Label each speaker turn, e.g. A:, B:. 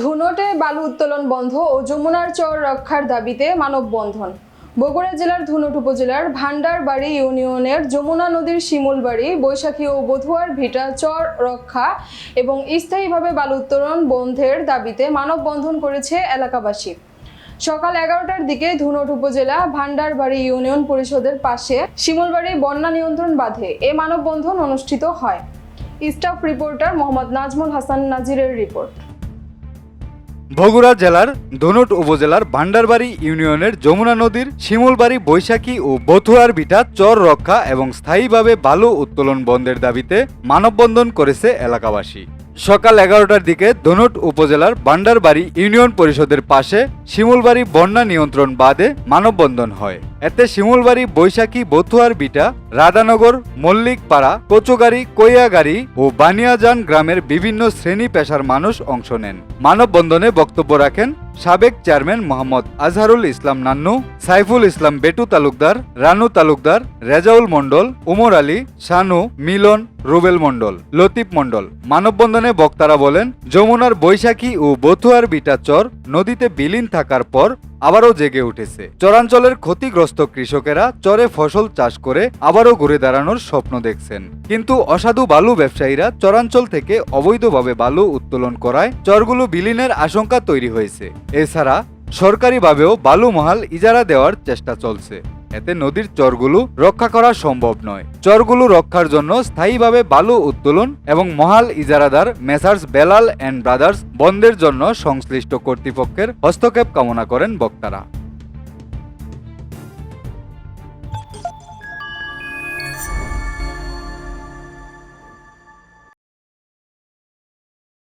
A: ধুনটে বালু উত্তোলন বন্ধ ও যমুনার চর রক্ষার দাবিতে মানববন্ধন। বগুড়া জেলার ধুনট উপজেলার ভান্ডারবাড়ি ইউনিয়নের যমুনা নদীর শিমুলবাড়ি, বৈশাখী ও বধুয়ার ভিটা চর রক্ষা এবং স্থায়ীভাবে বালু উত্তোলন বন্ধের দাবিতে মানববন্ধন করেছে এলাকাবাসী। সকাল এগারোটার দিকে ধুনট উপজেলা ভান্ডারবাড়ি ইউনিয়ন পরিষদের পাশে শিমুলবাড়ি বন্যা নিয়ন্ত্রণ বাঁধে এ মানববন্ধন অনুষ্ঠিত হয়। স্টাফ রিপোর্টার মোহাম্মদ নাজমুল হাসান নাজিরের রিপোর্ট।
B: বগুড়া জেলার ধনুট উপজেলার ভান্ডারবাড়ি ইউনিয়নের যমুনা নদীর শিমুলবাড়ি, বৈশাখী ও বথুয়ার বিটা চর রক্ষা এবং স্থায়ীভাবে বালু উত্তোলন বন্ধের দাবিতে মানববন্ধন করেছে এলাকাবাসী। সকাল এগারোটার দিকে ধনুট উপজেলার ভান্ডারবাড়ি ইউনিয়ন পরিষদের পাশে শিমুলবাড়ি বন্যা নিয়ন্ত্রণ বাদে মানববন্ধন হয়। এতে শিমুলবাড়ি, বৈশাখী, বথুয়ার বিটা, রাধানগর, মল্লিকপাড়া, কচুগাড়ি কৈয়াগাড়ি ও বানিয়াজান গ্রামের বিভিন্ন শ্রেণি পেশার মানুষ অংশ নেন। মানববন্ধনে বক্তব্য রাখেন সাবেক চেয়ারম্যান মোহাম্মদ আজহারুল ইসলাম নান্নু, সাইফুল ইসলাম বেটু তালুকদার, রানু তালুকদার, রেজাউল মণ্ডল, উমর আলী, শানু, মিলন, রুবেল মণ্ডল, লতিফ মণ্ডল। মানববন্ধনে বক্তারা বলেন, যমুনার বৈশাখী ও বথুয়ার বিটা চর নদীতে বিলীন থাকার পর আবারও জেগে উঠেছে। চরাঞ্চলের ক্ষতিগ্রস্ত কৃষকেরা চরে ফসল চাষ করে আবারও ঘুরে দাঁড়ানোর স্বপ্ন দেখছেন। কিন্তু অসাধু বালু ব্যবসায়ীরা চরাঞ্চল থেকে অবৈধভাবে বালু উত্তোলন করায় চরগুলো বিলীনের আশঙ্কা তৈরি হয়েছে। এছাড়া সরকারিভাবেও বালুমহাল ইজারা দেওয়ার চেষ্টা চলছে। এতে নদীর চরগুলো রক্ষা করা সম্ভব নয়। চরগুলো রক্ষার জন্য স্থায়ীভাবে বালু উত্তোলন এবং মহাল ইজারাদার মেসার্স বেলাল অ্যান্ড ব্রাদার্স বন্ধের জন্য সংশ্লিষ্ট কর্তৃপক্ষের হস্তক্ষেপ কামনা করেন বক্তারা।